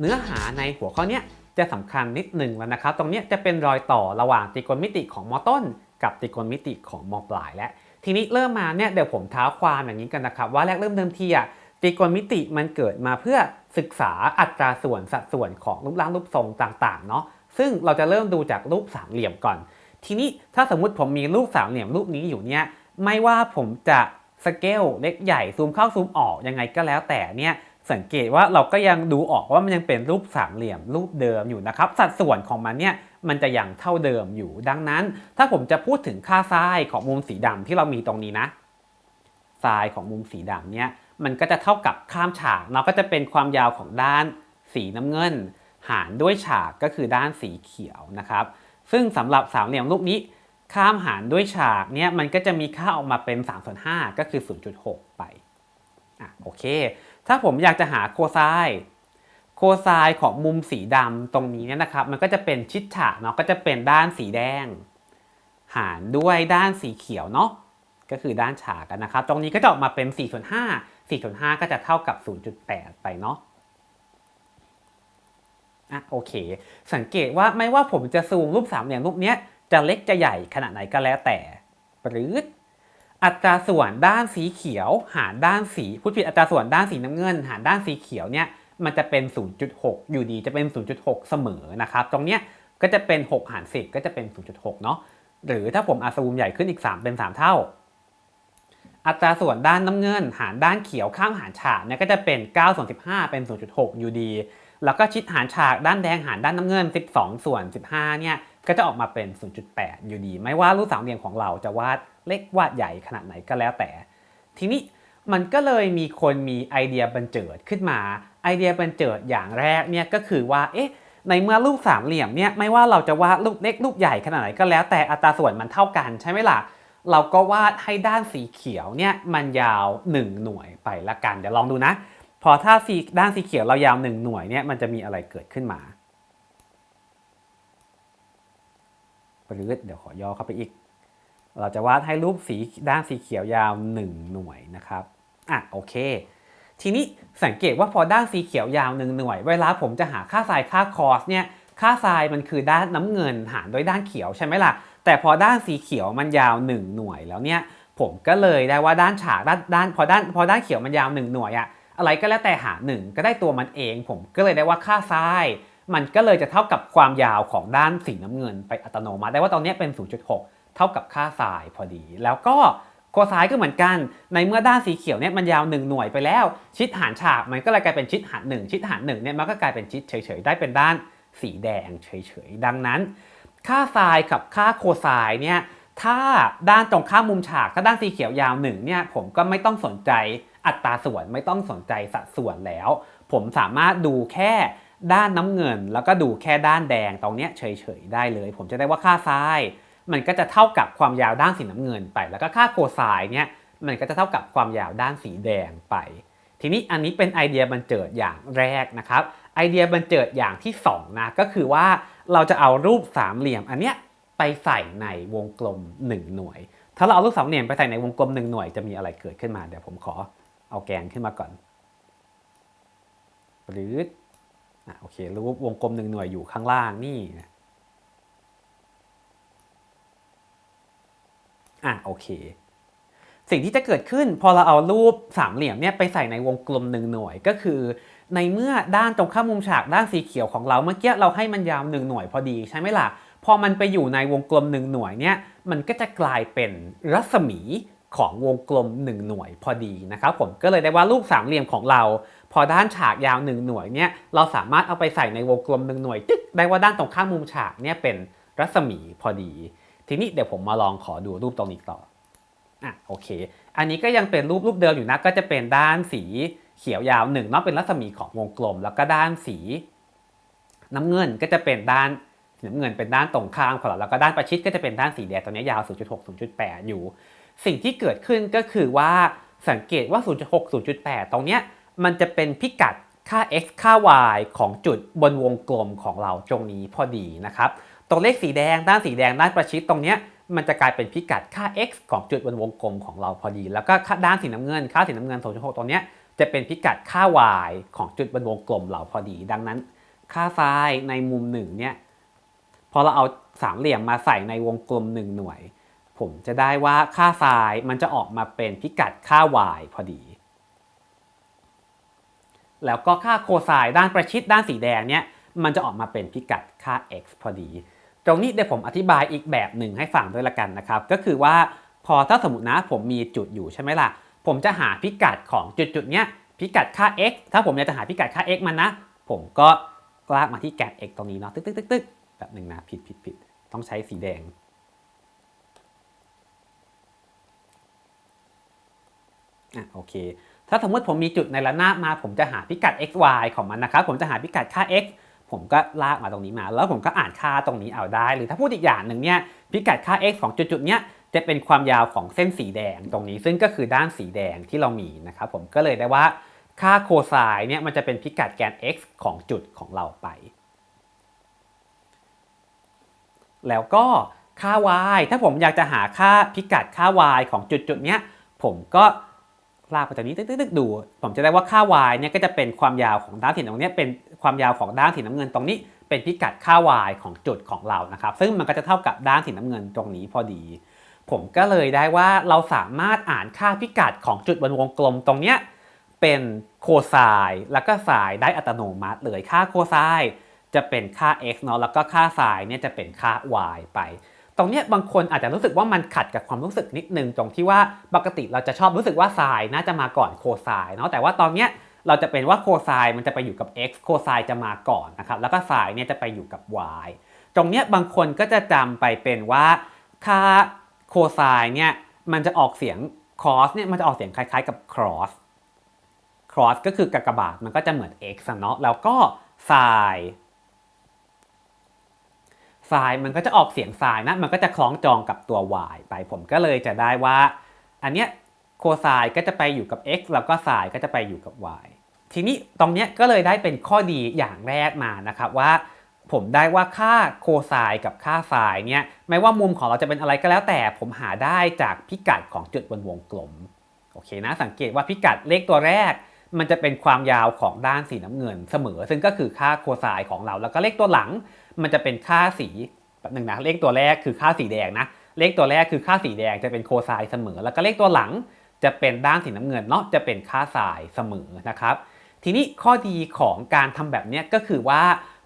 เนื้อหาในหัวข้อนี้จะสำคัญนิดหนึ่งแล้วนะครับ ตรงนี้จะเป็นรอยต่อระหว่างตรีโกณมิติของมต้น กับตรีโกณมิติของมปลายและทีนี้เริ่มมาเนี่ยเดี๋ยวผมท้าความอย่างนี้กันนะครับว่าแรกเริ่มเดิมทีอะตรีโกณมิติมันเกิดมาเพื่อศึกษาอัตราส่วนสัดส่วนของรูปร่างรูปทรงต่างๆเนาะซึ่งเราจะเริ่มดูจากรูปสามเหลี่ยมก่อน ทีนี้ถ้าสมมุติผมมีรูปสามเหลี่ยมรูปนี้อยู่เนี่ยไม่ว่าผมจะสเกลเล็กใหญ่ซูมเข้าซูมออกยังไงก็แล้วแต่เนี่ย สังเกตว่าเราก็ยังดูออกว่ามันยังเป็นรูปสามเหลี่ยมรูปเดิมอยู่นะครับ สัดส่วนของมันเนี่ยมันจะยังเท่าเดิมอยู่ ดังนั้น ถ้าผมจะพูดถึงค่าไซน์ของมุมสีดำที่เรามีตรงนี้นะไซน์ของมุมสีดำเนี่ยมันก็จะเท่ากับข้ามฉากเนาะก็จะเป็นความยาวของด้านสีน้ำเงิน หารด้วยฉากก็คือด้านสีเขียวนะครับ ซึ่งสำหรับสามเหลี่ยมรูปนี้ข้ามหารด้วยฉากเนี่ยมันก็จะมีค่าออกมาเป็น3ส่วน5ก็คือ 0.6 ไปอะโอเค ถ้าผมอยากจะหาโคไซน์โคไซน์ของมุมสีดำตรงนี้เนี่ยนะครับ มันก็จะเป็นชิดฉากเนาะก็จะเป็นด้านสีแดง หารด้วยด้านสีเขียวเนาะก็คือด้านฉากกันนะครับ ตรงนี้ก็จะออกมาเป็น4ส่วน5 4ส่วน5ก็จะเท่ากับ 0.8 ไปเนาะอะโอเค สังเกตว่าไม่ว่าผมจะซูมรูปสามเหลี่ยมรูปเนี้ยจะเล็กจะใหญ่ขนาดไหนก็แล้วแต่ หรือ อัตราส่วนด้านสีเขียว หารด้านสีพูดผิดอัตราส่วนด้านสีน้ำเงิน หารด้านสีเขียวเนี่ยมันจะเป็น 0.6 อยู่ดีจะเป็น 0.6 เสมอนะครับ ตรงเนี้ยก็จะเป็น 6 หาร 10 ก็จะเป็น 0.6 เนาะหรือถ้าผมอาซูมใหญ่ขึ้นอีก 3 เป็น 3 เท่า อัตราส่วนด้านน้ำเงิน หารด้านเขียวข้างหารฉากเนี่ยก็จะเป็น9ส่วน15 เป็น 0.6 อยู่ดี แล้วก็ชิดหารฉากด้านแดงหารด้านน้ำเงิน 12 ส่วน 15 เนี่ย ก็จะออกมาเป็น 0.8 อยู่ดี ไม่ว่ารูปสามเหลี่ยมของเราจะวาดเล็กวาดใหญ่ขนาดไหนก็แล้วแต่ ทีนี้มันก็เลยมีคนมีไอเดียบันเจิดขึ้นมา ไอเดียบันเจิดอย่างแรกเนี่ยก็คือว่า เอ๊ะ ในเมื่อรูปสามเหลี่ยมเนี่ยไม่ว่าเราจะวาดรูปเล็กรูปใหญ่ขนาดไหนก็แล้วแต่อัตราส่วนมันเท่ากันใช่ไหมล่ะ เราก็วาดให้ด้านสีเขียวเนี่ยมันยาว 1 หน่วยไปละกัน เดี๋ยวลองดูนะ พอถ้าสีด้านสีเขียวเรายาว 1 หน่วยเนี่ยมันจะมีอะไรเกิดขึ้นมา ปรืดเดี๋ยวขอย่อเข้าไปอีก เราจะวาดให้รูปสีด้านสีเขียวยาว 1 หน่วยนะครับอะโอเค ทีนี้สังเกตว่าพอด้านสีเขียวยาว1หน่วย เวลาผมจะหาค่าไซน์ค่าคอสเนี่ยค่าไซน์มันคือด้านน้ำเงินหารด้วยด้านเขียวใช่ไหมล่ะแต่พอด้านสีเขียวมันยาว 1 หน่วยแล้วเนี่ยผมก็เลยได้ว่าด้านฉากด้านด้านพอด้านพอด้านเขียวมันยาว 1 หน่วยอะอะไรก็แล้วแต่หา 1 ก็ได้ตัวมันเอง ผมก็เลยได้ว่าค่าไซน์ มันก็เลยจะเท่ากับความยาวของด้านสีน้ำเงินไปอัตโนมัติ ได้ว่าตอนนี้เป็น 0.6 เท่ากับค่าไซน์พอดี แล้วก็โคไซน์ก็เหมือนกัน ในเมื่อด้านสีเขียวเนี่ยมันยาว 1 หน่วยไปแล้ว ชิดหารฉากมันก็เลยกลายเป็นชิดหาร1ชิดหาร1เนี่ยมันก็กลายเป็นชิดเฉยๆได้เป็นด้านสีแดงเฉยๆดังนั้น ค่าไซน์กับค่าโคไซน์เนี่ยถ้าด้านตรงข้ามมุมฉากถ้าด้านสีเขียวยาว1เนี่ยผมก็ไม่ต้องสนใจอัตราส่วนไม่ต้องสนใจสัดส่วนแล้ว ผมสามารถดูแค่ ด้านน้ำเงิน แล้วก็ดูแค่ด้านแดงตรงเนี้ยเฉยๆได้เลย ผมจะได้ว่าค่าไซน์มันก็จะเท่ากับความยาวด้านสีน้ำเงินไป แล้วก็ค่าโคไซน์เนี่ยมันก็จะเท่ากับความยาวด้านสีแดงไป ทีนี้อันนี้เป็นไอเดียบันเจิดอย่างแรกนะครับไอเดียบันเจิดอย่างที่2นะก็คือว่าเราจะเอารูปสามเหลี่ยมอันเนี้ยไปใส่ในวงกลม 1 หน่วย ถ้าเราเอารูปสามเหลี่ยมไปใส่ในวงกลม 1 หน่วยจะมีอะไรเกิดขึ้นมาเดี๋ยวผมขอเอาแกนขึ้นมาก่อนหรือ โอเครูปวงกลมหนึ่งหน่วยอยู่ข้างล่างนี่นะอะโอเค สิ่งที่จะเกิดขึ้นพอเราเอารูปสามเหลี่ยมเนี่ยไปใส่ในวงกลมหนึ่งหน่วยก็คือ ในเมื่อด้านตรงข้ามมุมฉากด้านสีเขียวของเราเมื่อกี้เราให้มันยาวหนึ่งหน่วยพอดีใช่ไหมล่ะพอมันไปอยู่ในวงกลมหนึ่งหน่วยเนี่ยมันก็จะกลายเป็นรัศมี ของวงกลม 1 หน่วยพอดีนะครับผมก็เลยได้ว่ารูปสามเหลี่ยมของเรา พอด้านฉากยาว 1 หน่วยเนี่ยเราสามารถเอาไปใส่ในวงกลม 1 หน่วยจึ๊กได้ว่าด้านตรงข้ามมุมฉากเนี่ยเป็นรัศมีพอดี ทีนี้เดี๋ยวผมมาลองขอดูรูปตรงนี้ต่ออะโอเค อันนี้ก็ยังเป็นรูปรูปเดิมอยู่นะก็จะเป็นด้านสีเขียวยาว1เนาะเป็นรัศมีของวงกลม แล้วก็ด้านสี น้ำเงินก็จะเป็นด้านน้ำเงินเป็นด้านตรงข้ามของเราแล้วก็ด้านประชิดก็จะเป็นด้านสีแดงตรงนี้ยาว 0.6 0.8 อยู่ สิ่งที่เกิดขึ้นก็คือว่าสังเกตว่า 0.6 0.8 ตรงเนี้ยมันจะเป็นพิกัดค่า x ค่า y ของจุดบนวงกลมของเราตรงนี้พอดีนะครับ ตัวเลขสีแดงด้านสีแดงด้านประชิดตรงเนี้ยมันจะกลายเป็นพิกัดค่า x ของจุดบนวงกลมของเราพอดี แล้วก็ด้านสีน้ำเงิน ค่าสีน้ำเงิน 0.6 ตรงเนี้ยจะเป็นพิกัดค่า y ของจุดบนวงกลมเราพอดี ดังนั้น ค่าไซน์ในมุมหนึ่งเนี่ยพอเราเอาสามเหลี่ยมมาใส่ในวงกลมหนึ่งหน่วย ผมจะได้ว่าค่าไซน์มันจะออกมาเป็นพิกัดค่า y พอดี แล้วก็ค่าโคไซน์ด้านประชิดด้านสีแดงเนี่ยมันจะออกมาเป็นพิกัดค่า x พอดี ตรงนี้เดี๋ยวผมอธิบายอีกแบบหนึ่งให้ฟังด้วยละกันนะครับ ก็คือว่าพอถ้าสมมตินะผมมีจุดอยู่ใช่ไหมล่ะ ผมจะหาพิกัดของจุดจุดๆเนี้ยพิกัดค่า x ถ้าผมอยากจะหาพิกัดค่า x มันนะ ผมก็ลากมาที่แกน x ตรงนี้เนาะตึ๊กตึ๊กตึ๊กตึ๊กแบบหนึ่งนะผิดผิดผิดต้องใช้สีแดง อะโอเค ถ้าสมมติผมมีจุดในระนาบมา ผมจะหาพิกัด x y ของมันนะครับ ผมจะหาพิกัดค่า x ผมก็ลากมาตรงนี้มา แล้วผมก็อ่านค่าตรงนี้เอาได้ หรือถ้าพูดอีกอย่างหนึ่งเนี่ยพิกัดค่า x ของจุดๆเนี้ยจะเป็นความยาวของเส้นสีแดงตรงนี้ ซึ่งก็คือด้านสีแดงที่เรามีนะครับผมก็เลยได้ว่าค่าโคไซน์เนี่ยมันจะเป็นพิกัดแกน x ของจุดของเราไป แล้วก็ค่า y ถ้าผมอยากจะหาค่าพิกัดค่า y ของจุดๆเนี้ยผมก็ ลากไปตรงนี้ตึ๊กๆดู ผมจะได้ว่าค่า y เนี่ยก็จะเป็นความยาวของด้านสีน้ำเงินเนี่ยเป็นความยาวของด้านสีน้ำเงินตรงนี้ เป็นพิกัดค่า y ของจุดของเรานะครับ ซึ่งมันก็จะเท่ากับด้านสีน้ำเงินตรงนี้พอดี ผมก็เลยได้ว่าเราสามารถอ่านค่าพิกัดของจุดบนวงกลมตรงเนี้ยเป็นโคไซน์แล้วก็ไซน์ได้อัตโนมัติเลยค่าโคไซน์จะเป็นค่า x เนาะแล้วก็ค่าไซน์เนี่ยจะเป็นค่า y ไป ตรงเนี้ยบางคนอาจจะรู้สึกว่ามันขัดกับความรู้สึกนิดนึงตรงที่ว่าปกติเราจะชอบรู้สึกว่าไซน์น่าจะมาก่อนโคไซน์เนาะแต่ว่าตอนเนี้ยเราจะเป็นว่าโคไซน์มันจะไปอยู่กับ x โคไซน์จะมาก่อนนะครับแล้วก็ไซน์เนี่ยจะไปอยู่กับ y ตรงเนี้ยบางคนก็จะจำไปเป็นว่าค่าโคไซน์เนี่ยมันจะออกเสียง cross เนี่ยมันจะออกเสียงคล้ายๆกับ cross cross ก็คือกากบาทมันก็จะเหมือน x อะเนาะแล้วก็ไซน์ มันก็จะออกเสียงไซน์นะ มันก็จะคล้องจองกับตัว y ไปผมก็เลยจะได้ว่า อันเนี้ยโคไซน์ก็จะไปอยู่กับ x แล้วก็ไซน์ก็จะไปอยู่กับ y ทีนี้ตรงเนี้ยก็เลยได้เป็นข้อดีอย่างแรกมานะครับว่า ผมได้ว่าค่าโคไซน์กับค่าไซน์เนี่ยไม่ว่ามุมของเราจะเป็นอะไรก็แล้วแต่ ผมหาได้จากพิกัดของจุดบนวงกลมโอเคนะสังเกตว่าพิกัดเลขตัวแรก มันจะเป็นความยาวของด้านสีน้ำเงินเสมอ ซึ่งก็คือค่าโคไซน์ของเราแล้วก็เลขตัวหลัง มันจะเป็นค่าสีแบบหนึ่งนะเลขตัวแรกคือค่าสีแดงนะ เลขตัวแรกคือค่าสีแดงจะเป็นโคไซน์เสมอ แล้วก็เลขตัวหลังจะเป็นด้านสีน้ำเงินเนาะจะเป็นค่าไซน์เสมอนะครับ ทีนี้ข้อดีของการทำแบบนี้ก็คือว่า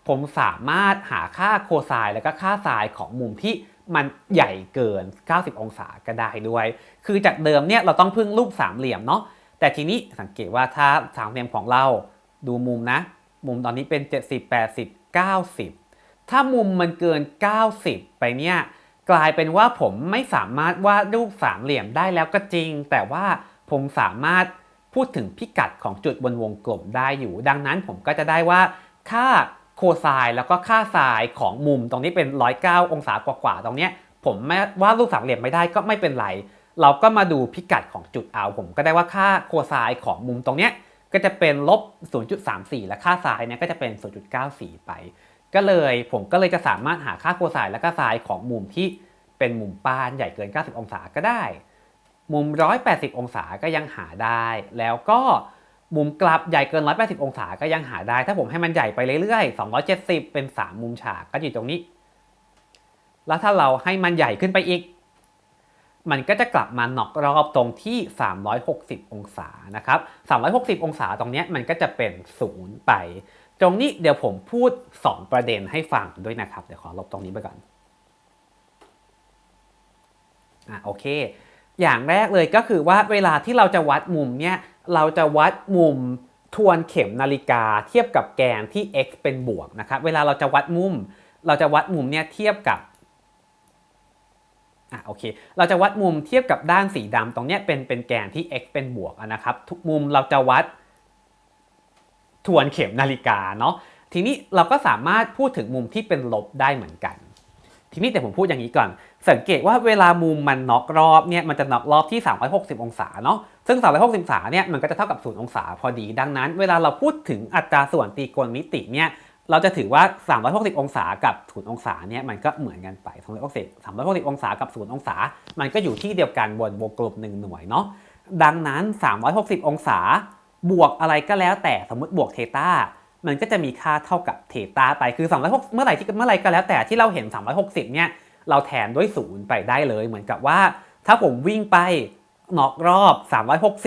ผมสามารถหาค่าโคไซน์แล้วก็ค่าไซน์ของมุมที่มันใหญ่เกิน 90 องศาก็ได้ด้วย คือจากเดิมเนี่ยเราต้องพึ่งรูปสามเหลี่ยมเนาะแต่ทีนี้สังเกตว่าถ้าสามเหลี่ยมของเราดูมุมนะ มุมตอนนี้เป็น 70 80 90 ถ้ามุมมันเกิน 90 ไปเนี่ยกลายเป็นว่าผมไม่สามารถวาดรูปสามเหลี่ยมได้แล้วก็จริง แต่ว่าผมสามารถพูดถึงพิกัดของจุดบนวงกลมได้อยู่ ดังนั้นผมก็จะได้ว่าค่าโคไซน์แล้วก็ค่าไซน์ของมุมตรงนี้เป็น 109 องศากว่าๆตรงเนี้ยผมไม่วาดรูปสามเหลี่ยมไม่ได้ก็ไม่เป็นไร เราก็มาดูพิกัดของจุดเอาผมก็ได้ว่าค่าโคไซน์ของมุมตรงเนี้ยก็จะเป็นลบ 0.34 และค่าไซน์เนี่ยก็จะเป็น 0.94 ไป ก็เลยผมก็เลยจะสามารถหาค่าโคไซน์และก็ไซน์ของมุมที่เป็นมุมปานใหญ่เกิน 90 องศาก็ได้ มุม 180 องศาก็ยังหาได้ แล้วก็มุมกลับใหญ่เกิน 180 องศาก็ยังหาได้ ถ้าผมให้มันใหญ่ไปเรื่อยๆ 270 เป็น 3 มุมฉากก็อยู่ตรงนี้ แล้วถ้าเราให้มันใหญ่ขึ้นไปอีก มันก็จะกลับมาน็อกรอบตรงที่ 360 องศานะครับ 360 องศาตรงนี้มันก็จะเป็น 0 ไป ตรงนี้เดี๋ยวผมพูด 2 ประเด็นให้ฟังด้วยนะครับ เดี๋ยวขอลบตรงนี้ไปก่อนอะโอเค อย่างแรกเลยก็คือว่าเวลาที่เราจะวัดมุมเนี่ยเราจะวัดมุมทวนเข็มนาฬิกาเทียบกับแกนที่ x เป็นบวกนะครับ เวลาเราจะวัดมุม เราจะวัดมุมเนี่ยเทียบกับอะโอเค เราจะวัดมุมเทียบกับด้านสีดำตรงเนี้ยเป็นเป็นแกนที่ x เป็นบวกนะครับ ทุกมุมเราจะวัด ทวนเข็มนาฬิกาเนาะทีนี้เราก็สามารถพูดถึงมุมที่เป็นลบได้เหมือนกัน ทีนี้แต่ผมพูดอย่างนี้ก่อน สังเกตว่าเวลามุมมันน็อกรอบเนี่ยมันจะน็อกรอบที่ 360 องศาเนาะซึ่ง 360องศาเนี่ยมันก็จะเท่ากับ 0 องศาพอดี ดังนั้น เวลาเราพูดถึงอัตราส่วนตรีโกณมิติเนี่ยเราจะถือว่า 360 องศากับ 0 องศาเนี่ยมันก็เหมือนกันไป 360 360 องศากับ 0 องศา มันก็อยู่ที่เดียวกันบนวงกลมหนึ่งหน่วยเนาะดังนั้น 360 องศา บวกอะไรก็แล้วแต่สมมติบวกเทตามันก็จะมีค่าเท่ากับเทตาไปคือ360เมื่อไหร่ที่เมื่อไหร่ก็แล้วแต่ที่เราเห็น 360 เนี่ย เราแทนด้วยศูนย์ไปได้เลย เหมือนกับว่า ถ้าผมวิ่งไปนอกรอบ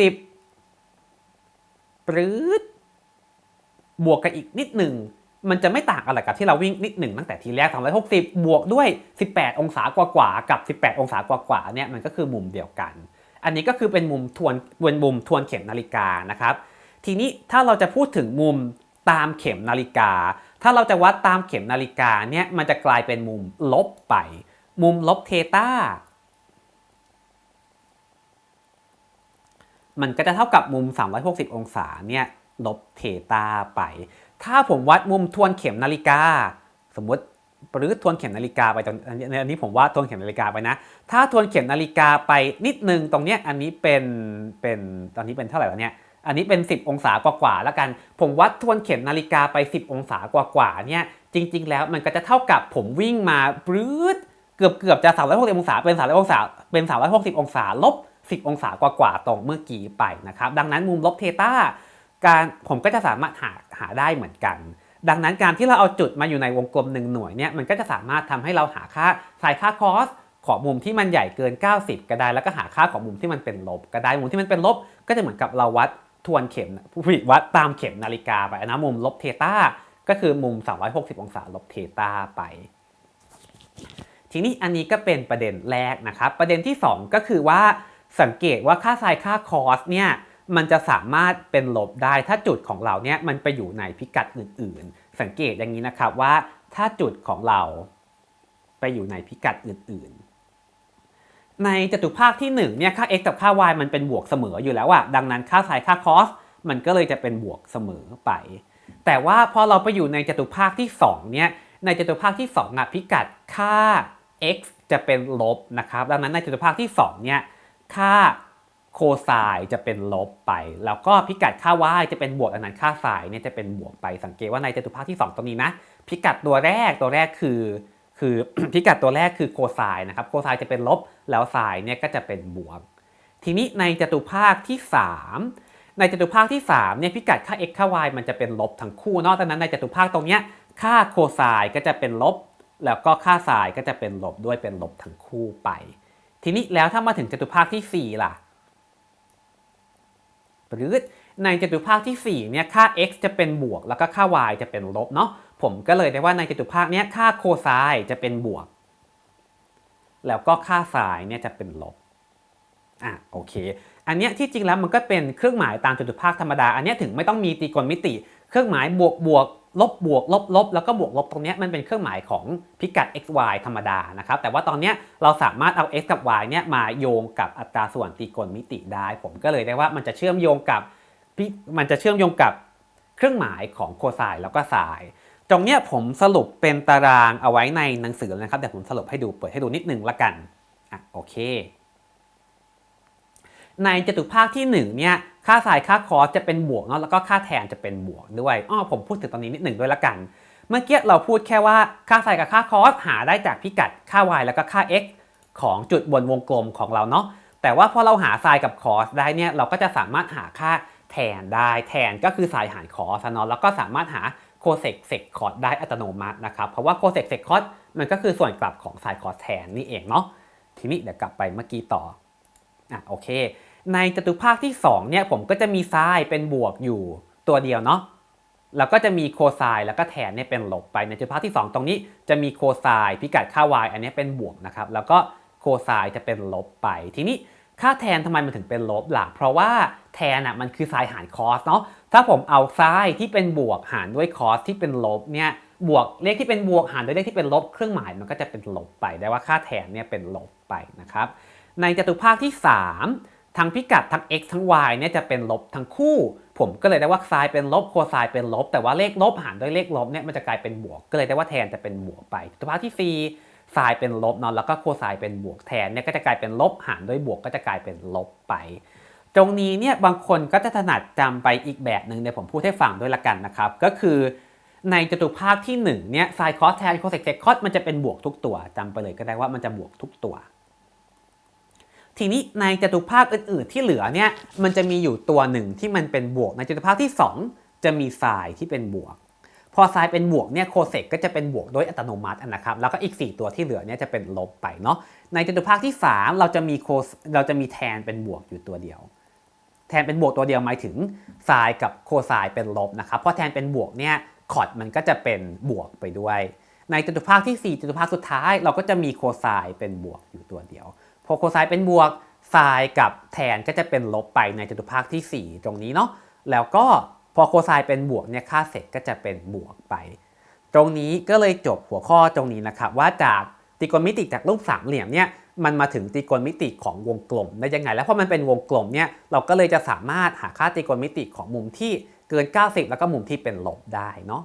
360ปรื๊ดบวกกันอีกนิดหนึ่ง มันจะไม่ต่างอะไรกับที่เราวิ่งนิดหนึ่งตั้งแต่ทีแรก 360 บวกด้วย 18 องศากว่าๆกับ 18 องศากว่าๆเนี่ยมันก็คือมุมเดียวกัน อันนี้ก็คือเป็นมุมทวนเป็นมุมทวนเข็มนาฬิกานะครับ ทีนี้ถ้าเราจะพูดถึงมุมตามเข็มนาฬิกา ถ้าเราจะวัดตามเข็มนาฬิกาเนี่ยมันจะกลายเป็นมุมลบไป มุมลบเทตามันก็จะเท่ากับมุม 360 องศาเนี่ยลบเทตาไป ถ้าผมวัดมุมทวนเข็มนาฬิกา สมมติ หรือทวนเข็มนาฬิกาไปตรงอันนี้ผมว่าทวนเข็มนาฬิกาไปนะ ถ้าทวนเข็มนาฬิกาไปนิดนึงตรงเนี้ยอันนี้เป็นเป็นตอนนี้เป็นเท่าไหร่แล้วเนี่ยอันนี้เป็น 10 องศากว่าๆแล้วกัน ผมวัดทวนเข็มนาฬิกาไป 10 องศากว่าๆเนี่ยจริง ๆ แล้วมันก็จะเท่ากับผมวิ่งมาปรื๊ดเกือบเกือบจะ360องศาเป็น360องศาเป็น360 องศาลบ 10 องศากว่าๆตรงเมื่อกี้ไปนะครับดังนั้นมุมลบเทตาการผมก็จะสามารถหาหาได้เหมือนกัน ดังนั้นการที่เราเอาจุดมาอยู่ในวงกลมหนึ่งหน่วยเนี่ยมันก็จะสามารถทำให้เราหาค่าสายค่าคอสของมุมที่มันใหญ่เกิน 90 ก็ได้ แล้วก็หาค่าของมุมที่มันเป็นลบก็ได้ มุมที่มันเป็นลบ ก็จะเหมือนกับเราวัดทวนเข็มผู้ผลิตวัดตามเข็มนาฬิกาไปนะมุมลบเทตาก็คือมุม 360 องศาลบเทตาไป ทีนี้อันนี้ก็เป็นประเด็นแรกนะครับ ประเด็นที่ 2 ก็คือว่าสังเกตว่าค่าไซน์ค่าคอสเนี่ย มันจะสามารถเป็นลบได้ถ้าจุดของเราเนี่ยมันไปอยู่ในพิกัดอื่น ๆ สังเกตอย่างนี้นะครับว่าถ้าจุดของเราไปอยู่ในพิกัดอื่น ๆในจตุภาคที่1เนี่ยค่า x กับค่า y มันเป็นบวกเสมออยู่แล้วอะดังนั้นค่าไซน์ค่าคอสมันก็เลยจะเป็นบวกเสมอไป แต่ว่าพอเราไปอยู่ในจตุภาคที่2เนี่ยในจตุภาคที่2อะพิกัดค่า x จะเป็นลบนะครับดังนั้นในจตุภาคที่2เนี่ยค่า โคไซน์จะเป็นลบไป แล้วก็พิกัดค่า y จะเป็นบวกอันนั้นค่าไซน์เนี่ยจะเป็นบวกไปสังเกตว่าในจตุภาคที่ 2ตรงนี้นะ พิกัดตัวแรกตัวแรกคือ คือพิกัดตัวแรกคือโคไซน์นะครับโคไซน์จะเป็นลบแล้วไซน์เนี่ยก็จะเป็นบวก ทีนี้ในจตุภาคที่ 3 ในจตุภาคที่3เนี่ยพิกัดค่า x ค่า y มันจะเป็นลบทั้งคู่นอกจากนั้นในจตุภาคตรงเนี้ยค่าโคไซน์ก็จะเป็นลบ แล้วก็ค่าไซน์ก็จะเป็นลบด้วยเป็นลบทั้งคู่ไป ทีนี้แล้วถ้ามาถึงจตุภาคที่4ล่ะ หรือในจตุภาคที่4เนี่ยค่า x จะเป็นบวก แล้วก็ค่า y จะเป็นลบเนาะผมก็เลยได้ว่าในจตุภาคเนี้ยค่าโคไซน์จะเป็นบวก แล้วก็ค่าไซน์เนี่ยจะเป็นลบอะโอเค อันเนี้ยที่จริงแล้วมันก็เป็นเครื่องหมายตามจตุภาคธรรมดา อันเนี้ยถึงไม่ต้องมีตรีโกณมิติ เครื่องหมายบวกบวก ลบบวกลบลบแล้วก็บวกลบตรงนี้มันเป็นเครื่องหมายของพิกัด x y ธรรมดานะครับ แต่ว่าตอนนี้เราสามารถเอา x กับ y เนี่ยมาโยงกับอัตราส่วนตรีโกณมิติได้ ผมก็เลยได้ว่ามันจะเชื่อมโยงกับมันจะเชื่อมโยงกับเครื่องหมายของโคไซน์แล้วก็ไซน์ตรงเนี้ยผมสรุปเป็นตารางเอาไว้ในหนังสือนะครับแต่ผมสรุปให้ดูเปิดให้ดูนิดนึงละกันอะโอเค ในจตุภาคที่1เนี่ยค่าไซน์ค่าคอสจะเป็นบวกเนาะแล้วก็ค่าแทนจะเป็นบวกด้วยอ้อผมพูดถึงตอนนี้นิดหนึ่งด้วยละกัน เมื่อกี้เราพูดแค่ว่าค่าไซน์กับค่าคอสหาได้จากพิกัดค่า y แล้วก็ค่า x ของจุดบนวงกลมของเราเนาะแต่ว่าพอเราหาไซน์กับคอสได้เนี่ยเราก็จะสามารถหาค่าแทนได้แทนก็คือไซน์หารคอสเนาะแล้วก็สามารถหาโคเซกเซกคอสได้อัตโนมัตินะครับเพราะว่าโคเซกเซกคอสมันก็คือส่วนกลับของไซน์คอสแทนนี่เองเนาะทีนี้เดี๋ยวกลับไปเมื่อกี้ต่อ อะโอเค ในจตุภาคที่2เนี่ยผมก็จะมีไซน์เป็นบวกอยู่ตัวเดียวเนาะแล้วก็จะมีโคไซน์แล้วก็แทนเนี่ยเป็นลบไปในจตุภาคที่ 2 ตรงนี้จะมีโคไซน์พิกัดค่า y อันนี้เป็นบวกนะครับแล้วก็โคไซน์จะเป็นลบไปทีนี้ค่าแทนทำไมมันถึงเป็นลบล่ะ เพราะว่าแทนอะมันคือไซน์หารคอสเนาะ ถ้าผมเอาไซน์ที่เป็นบวกหารด้วยคอสที่เป็นลบเนี่ย บวกเลขที่เป็นบวกหารด้วยเลขที่เป็นลบ เครื่องหมายมันก็จะเป็นลบไป ได้ว่าค่าแทนเนี่ยเป็นลบไปนะครับ ในจตุภาคที่ 3 ทั้งพิกัดทั้ง x ทั้ง y เนี่ยจะเป็นลบทั้งคู่ ผมก็เลยได้ว่าไซน์เป็นลบโคไซน์เป็นลบ แต่ว่าเลขลบหารด้วยเลขลบเนี่ยมันจะกลายเป็นบวก ก็เลยได้ว่าแทนจะเป็นบวกไปจตุภาคที่4ไซน์เป็นลบเนาะแล้วก็โคไซน์เป็นบวกแทนเนี่ยก็จะกลายเป็นลบหารด้วยบวกก็จะกลายเป็นลบไปตรงนี้เนี่ยบางคนก็จะถนัดจำไปอีกแบบหนึ่งเดี๋ยวผมพูดให้ฟังด้วยละกันนะครับ ก็คือในจตุภาคที่1เนี่ยไซน์คอสแทนโคเซกเซกคอสมันจะเป็นบวกทุกตัวจำไปเลยก็ได้ว่ามันจะบวกทุกตัว ทีนี้ในจตุภาคอื่นๆที่เหลือเนี่ยมันจะมีอยู่ตัวหนึ่งที่มันเป็นบวก ในจตุภาคที่ 2 จะมีไซน์ที่เป็นบวก พอไซน์เป็นบวกเนี่ยโคเซกก็จะเป็นบวกโดยอัตโนมัตินะครับแล้วก็อีก 4 ตัวที่เหลือเนี่ยจะเป็นลบไปเนาะในจตุภาคที่ 3 เราจะมีโคเราจะมีแทนเป็นบวกอยู่ตัวเดียว แทนเป็นบวกตัวเดียวหมายถึงไซน์กับโคไซน์เป็นลบนะครับเพราะแทนเป็นบวกเนี่ยคอร์ดมันก็จะเป็นบวกไปด้วย ในจตุภาคที่ 4จตุภาคสุดท้าย เราก็จะมีโคไซน์เป็นบวกอยู่ตัวเดียว พอโคไซน์เป็นบวกไซน์กับแทนก็จะเป็นลบไปในจตุภาคที่ 4 ตรงนี้เนาะแล้วก็พอโคไซน์เป็นบวกเนี่ยค่าเศษก็จะเป็นบวกไป ตรงนี้ก็เลยจบหัวข้อตรงนี้นะครับว่าจากตรีโกณมิติจากรูปสามเหลี่ยมเนี่ยมันมาถึงตรีโกณมิติของวงกลมได้ยังไง แล้วพอมันเป็นวงกลมเนี่ยเราก็เลยจะสามารถหาค่าตรีโกณมิติของมุมที่เกิน 90 แล้วก็มุมที่เป็นลบได้เนาะ